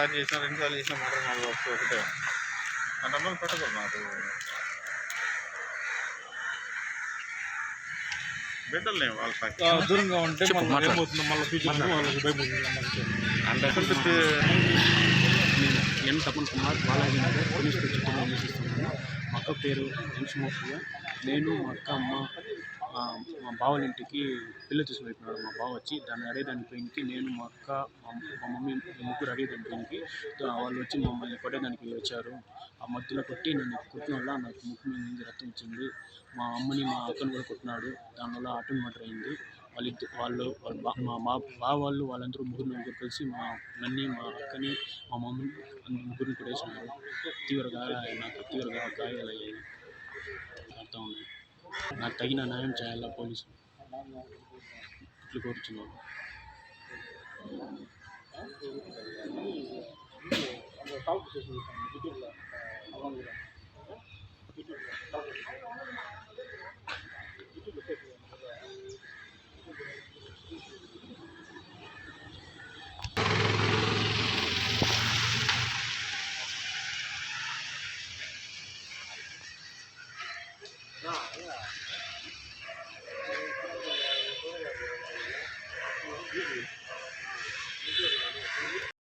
ఒకసారి చేసిన రెండు సార్లు చేసిన మర్డర్ నాకు ఒకటి. ఒకటే అంటే అమ్మలు పెట్టకూడదు నాకు బిడ్డలు వాళ్ళ దూరంగా ఉంటే మళ్ళీ మాట్లాడు. ఏమవుతుందో మళ్ళీ ఫ్యూచర్ వాళ్ళకి భయపడుతుంది అంటే అసలు తి- నేను ఎన్ తపన్ కుమార్ బాలాజీ నగర్ పోలీస్ చిత్తూరులో నివసిస్తున్నాను. మా అక్క పేరు ఎన్సుమోఫియా నేను మా అక్క అమ్మ మా బావల ఇంటికి పిల్ల తీసుకువెళ్తున్నాడు మా బావ వచ్చి దాన్ని అడేదానికి నేను మా అక్క మా మమ్మీ ముగ్గురు అడేదానికి వాళ్ళు వచ్చి మమ్మల్ని కొట్టేదానికి వచ్చారు ఆ మధ్యలో కొట్టి నేను కొట్టిన వల్ల నాకు ముక్కు మీద నుంచి రక్తం వచ్చింది. మా అమ్మని మా అక్కని కూడా కొట్టినాడు. దానివల్ల ఆటో మటర్ అయింది. వాళ్ళిద్దరు వాళ్ళు వాళ్ళ మా మా బావ వాళ్ళు వాళ్ళందరూ ముగ్గురు ముగ్గురు కలిసి మా నన్ను మా అక్కని మా మమ్మీని ముగ్గురిని కొట్టేసినారు. తీవ్ర గాయాలు నాకు తీవ్ర గాయాలయ్యాయి నాకు తగిన న్యాయం చేయాలా పోలీసులు ఇట్లు కోరుచున్నాను కాంపిటీషన్ 干啥呀？